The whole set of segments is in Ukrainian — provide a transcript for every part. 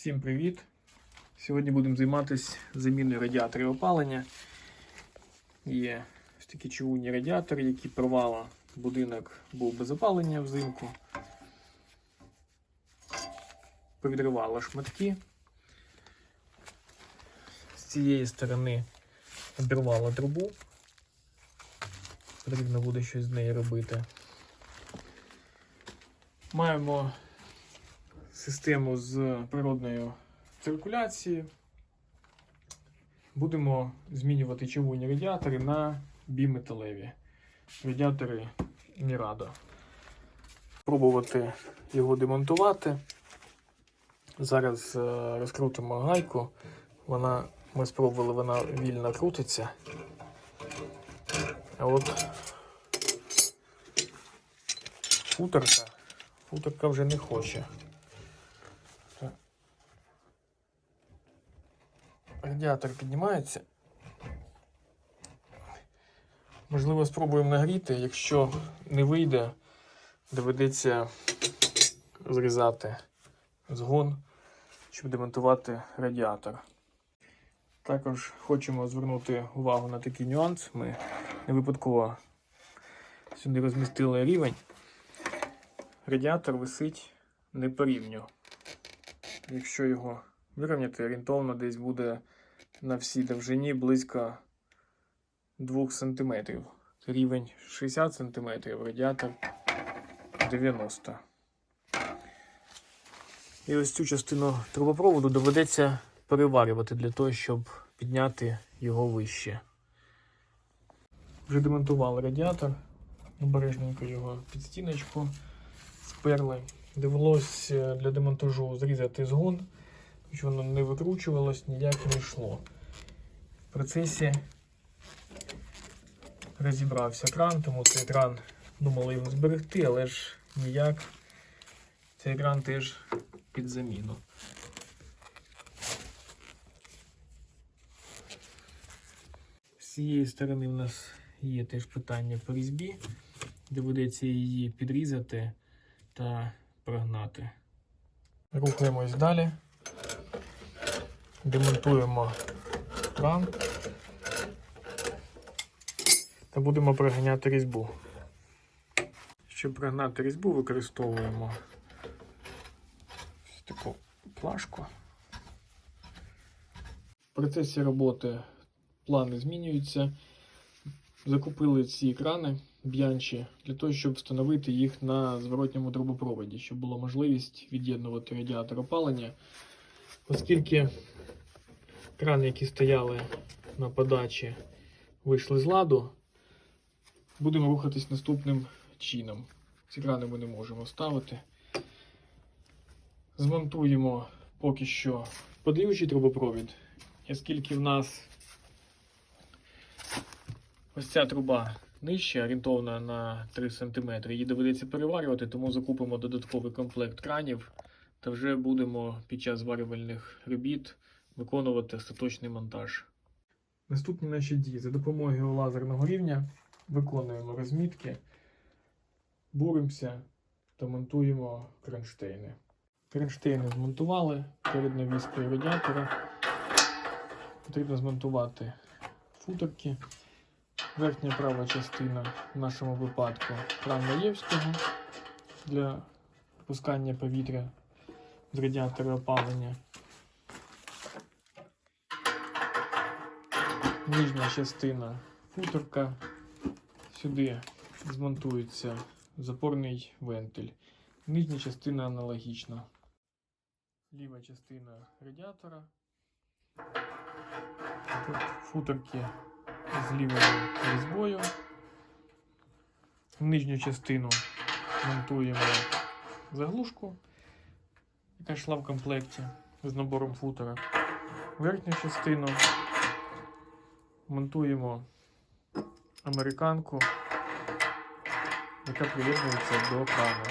Всім привіт! Сьогодні будемо займатися заміною радіаторів опалення. Є ось такі чугунні радіатори, які порвало. Будинок був без опалення взимку. Повідривало шматки. З цієї сторони обірвало трубу. Потрібно буде щось з нею робити. Маємо систему з природною циркуляцією. Будемо змінювати чавунні радіатори на біметалеві радіатори Мірado. Пробувати його демонтувати. Зараз е, розкрутимо гайку. Вона, ми спробували, вона вільно крутиться. А от футерка, футерка вже не хоче. Радіатор піднімається. Можливо, спробуємо нагріти. Якщо не вийде, доведеться зрізати згон, щоб демонтувати радіатор. Також хочемо звернути увагу на такий нюанс. Ми не випадково сюди розмістили рівень. Радіатор висить не по рівню. Якщо його вирівняти, орієнтовно десь буде на всій довжині близько 2 см. Рівень 60 см, радіатор 90 І ось цю частину трубопроводу доведеться переварювати для того, щоб підняти його вище. Вже демонтували радіатор, обережненько його під стіночку сперли. Довелося для демонтажу зрізати згон що воно не викручувалось, ніяк не йшло. В процесі розібрався кран, тому цей кран думали його зберегти, але ж ніяк цей кран теж під заміну. З цієї сторони в нас є теж питання по різьбі, доведеться її підрізати та прогнати. Рухаємось далі демонтуємо кран та будемо приганяти різьбу. Щоб пригнати різьбу, використовуємо ось таку плашку. В процесі роботи плани змінюються. Закупили ці крани б'янчі для того, щоб встановити їх на зворотньому трубопроводі, щоб була можливість від'єднувати радіатор опалення, оскільки крани, які стояли на подачі, вийшли з ладу. Будемо рухатись наступним чином. Ці крани ми не можемо ставити. Змонтуємо поки що подліючий трубопровід, оскільки в нас ось ця труба нижча, орієнтовна на 3 см, її доведеться переварювати, тому закупимо додатковий комплект кранів та вже будемо під час зварювальних робіт виконувати остаточний монтаж. Наступні наші дії за допомогою лазерного рівня виконуємо розмітки, буримося та монтуємо кронштейни. Кронштейни змонтували перед навіскою радіатора. Потрібно змонтувати футерки. Верхня права частина в нашому випадку кран Маєвського для пускання повітря радіатора опалення. Нижня частина футерка. Сюди змонтується запорний вентиль. Нижня частина аналогічна. Ліва частина радіатора. Тут футерки з лівою різьбою. Нижню частину монтуємо заглушку, яка йшла в комплекті з набором футера. Верхню частину монтуємо американку, яка приєднується до крану.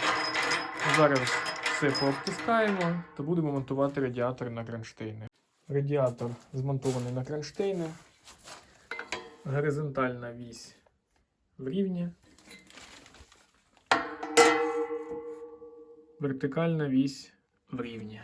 Зараз все пообтискаємо та будемо монтувати радіатор на кронштейни. Радіатор змонтований на кронштейни. Горизонтальна вісь в рівні. Вертикальна вісь в рівні.